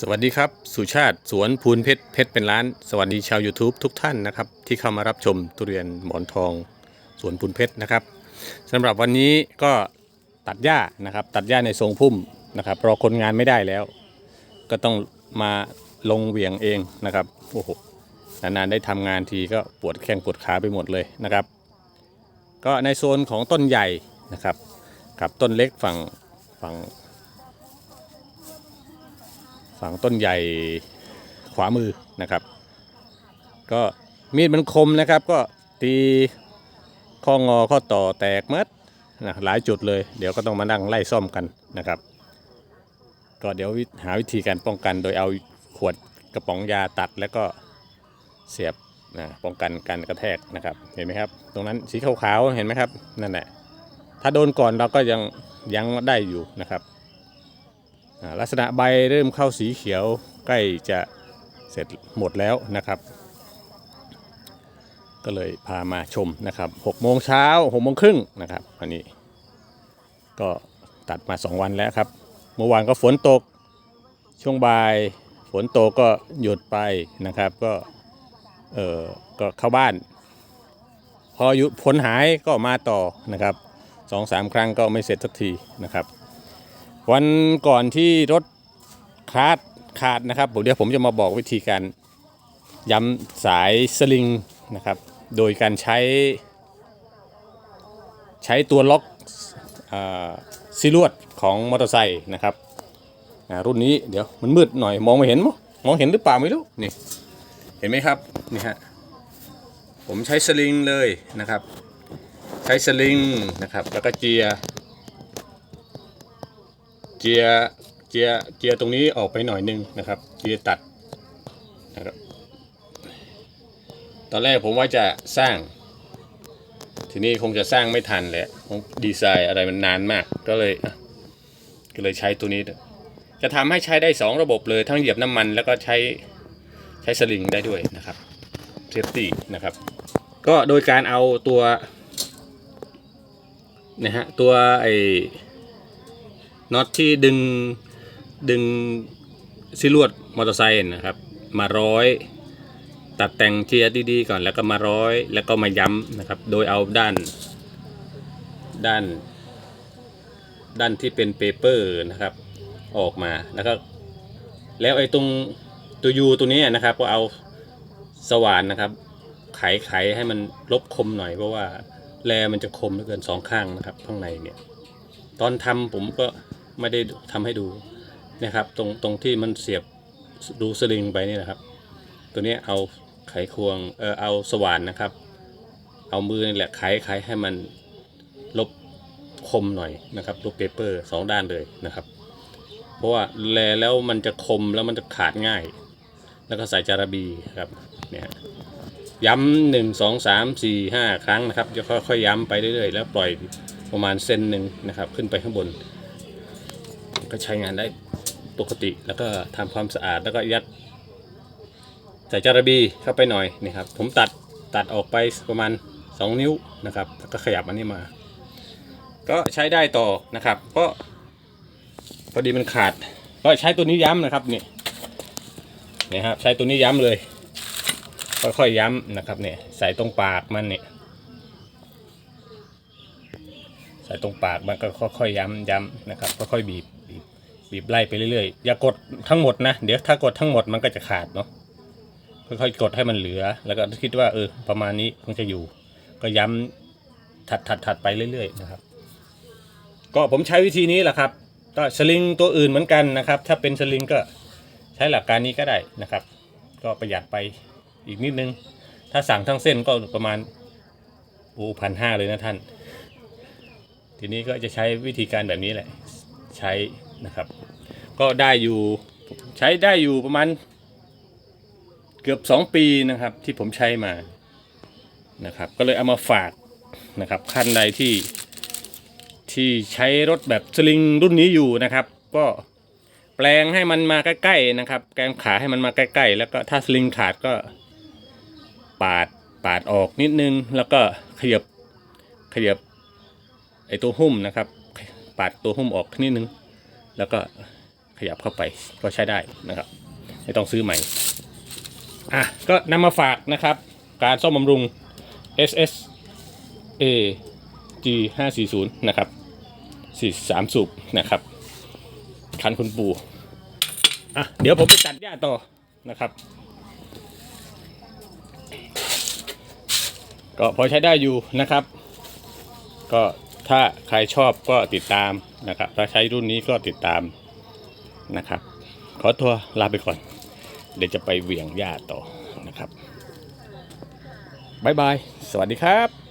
สวัสดีครับ สุชาติสวนพูนเพชรเพชรเป็นร้าน สวัสดีชาว YouTube ทุกท่านนะครับ ที่เข้ามารับชมทุเรียนหมอนทองสวนพูนเพชรนะครับสำหรับวันนี้ก็ตัดหญ้านะครับ ตัดหญ้าในทรงพุ่มนะครับราะคนงานไม่ได้แล้ว ก็ต้องมาลงเหวี่ยงเองนะครับโอ้โหนานๆได้ทำงานทีก็ปวดแข้งปวดขาไปหมดเลยนะครับ ก็ในโซนของต้นใหญ่นะครับ กับต้นเล็กฝั่งฝั่ง ฝั่งต้นใหญ่ขวามือนะครับ ก็มีดมันคมนะครับ ก็ตีข้องอข้อต่อแตกมัดนะหลายจุดเลย เดี๋ยวก็ต้องมานั่งไล่ซ่อมกันนะครับ ก็เดี๋ยวหาวิธีการป้องกันโดยเอาขวดกระป๋องยาตัดแล้วก็เสียบนะป้องกันการกระแทกนะครับ เห็นไหมครับ ตรงนั้นสีขาวๆเห็นไหมครับนั่นแหละถ้าโดนก่อนเราก็ยังยังได้อยู่นะครับ ลักษณะใบเริ่มเข้าสีเขียวใกล้จะเสร็จหมดแล้วนะครับ ก็เลยพามาชมนะครับ6โมงเช้า6โมงครึ่งนะครับอันนี้ ก็ตัดมา 2 วันแล้วครับ เมื่อวานก็ฝนตกช่วงบ่ายฝนตกก็หยุดไปนะครับ ก็เออก็เข้าบ้าน พอหยุดฝนหายก็มาต่อนะครับสองสามครั้งก็ไม่เสร็จสักทีนะครับ วันก่อนที่รถคาดขาดนะครับผมเดี๋ยวผมจะมาบอกวิธีการย้ำสายสลิงนะครับ โดยการใช้ ใช้ตัวล็อกอซิลวดของมอเตอร์ไซค์นะครับรุ่นนี้เดี๋ยวมันมืดหน่อยมองไม่เห็นมั้งมองเห็นหรือเปล่าไม่รู้นี่เห็นไหมครับนี่ฮะผมใช้สลิงเลยนะครับ ใช้สลิงนะครับแล้วก็เจียร์ เจียร์เจียร์เจียร์ตรงนี้ออกไปหน่อยนึงนะครับเจียร์ตัดนะครับตอนแรกผมว่าจะสร้าง ทีนี้คงจะสร้างไม่ทันแหละคงดีไซน์อะไรมันนานมากก็เลยก็เลยใช้ตัวนี้ จะทำให้ใช้ได้ 2 ระบบเลยทั้งเหยียบน้ำมันแล้วก็ใช้ใช้สลิงได้ด้วยนะครับเซฟตี้นะครับ ก็โดยการเอาตัวนะฮะตัวไอ น็อตที่ดึงดึงซิลวดมอเตอร์ไซค์นะครับ มาร้อย ตัดแต่งเจียร์ดีๆก่อนแล้วก็มาร้อย แล้วก็มาย้ำนะครับ โดยเอาด้าน ด้าน ด้านที่เป็นเปเปอร์นะครับ ออกมาแล้วก็แล้วไอ้ตรงตัวยูตัวนี้นะครับ ก็เอาสว่านนะครับ ไขไขให้มันลบคมหน่อยเพราะว่าแลมันจะคมเหลือเกินสองข้างนะครับ ข้างในเนี่ย ตอนทำผมก็ ไม่ได้ทำให้ดูนะครับ ตรงตรงที่มันเสียบรูสลิงไปนี่นะครับ ตัวนี้เอาไขควงเออเอาสว่านนะครับ เอามือนี่แหละไขไขให้มันลบคมหน่อยนะครับลบเปเปอร์สองด้านเลยนะครับ เพราะว่าแลแล้วมันจะคมแล้วมันจะขาดง่าย แล้วก็ใส่จาระบีครับเนี่ยย้ำหนึ่งสองสามสี่ห้าครั้งนะครับจะค่อยๆย้ำไปเรื่อยๆ แล้วปล่อยประมาณเซนหนึ่งนะครับ ขึ้นไปข้างบน ก็ใช้งานได้ปกติ แล้วก็ทำความสะอาดแล้วก็ยัดใส่จาระบีเข้าไปหน่อยนี่ครับ ผมตัดตัดออกไปประมาณ 2 นิ้วนะครับแล้วก็ขยับอันนี้มา ก็ใช้ได้ต่อนะครับ ก็พอดีมันขาด ก็ใช้ตัวนี้ย้ำนะครับนี่นี่ครับใช้ตัวนี้ย้ำเลย ค่อยๆย้ำนะครับเนี่ยใส่ตรงปากมันเนี่ยใส่ตรงปากมันก็ค่อยๆย้ำย้ำนะครับค่อยๆบีบ บีบไล่ไปเรื่อยๆอย่ากดทั้งหมดนะ เดี๋ยวถ้ากดทั้งหมดมันก็จะขาดเนาะค่อยๆกดให้มันเหลือ แล้วก็คิดว่าเออประมาณนี้คงจะอยู่ ก็ย้ำถัดถัดถัดไปเรื่อยๆนะครับ ก็ผมใช้วิธีนี้แหละครับก็สลิงตัวอื่นเหมือนกันนะครับ ถ้าเป็นสลิงก็ใช้หลักการนี้ก็ได้นะครับ ก็ประหยัดไปอีกนิดนึง ถ้าสั่งทั้งเส้นก็ประมาณโอ้พันห้าเลยนะท่าน ทีนี้ก็จะใช้วิธีการแบบนี้แหละ ใช้ นะครับ ก็ได้อยู่ใช้ได้อยู่ประมาณเกือบ 2 ปีนะครับที่ผมใช้มานะครับ ก็เลยเอามาฝากนะครับคันใดที่ที่ใช้รถแบบสลิงรุ่นนี้อยู่นะครับ ก็แปลงให้มันมาใกล้ๆนะครับ แกงขาให้มันมาใกล้ๆ แล้วก็ถ้าสลิงขาดก็ปาดปาดออกนิดนึง แล้วก็ขยับขยับไอตัวหุ้มนะครับ ปาดตัวหุ้มออกนิดนึง แล้วก็ขยับเข้าไปก็ใช้ได้นะครับ ไม่ต้องซื้อใหม่อะก็นำมาฝากนะครับ การซ่อมบำรุง SS A G 5 4 0นะครับ43สูบนะครับ คันคุณปู่อะเดี๋ยวผมไปตัดหญ้าต่อนะครับ ก็พอใช้ได้อยู่นะครับ ก็ ถ้าใครชอบก็ติดตามนะครับ ถ้าใช้รุ่นนี้ก็ติดตามนะครับ ขอตัวลาไปก่อน เดี๋ยวจะไปเหวี่ยงหญ้าต่อนะครับบ๊ายบาย สวัสดีครับ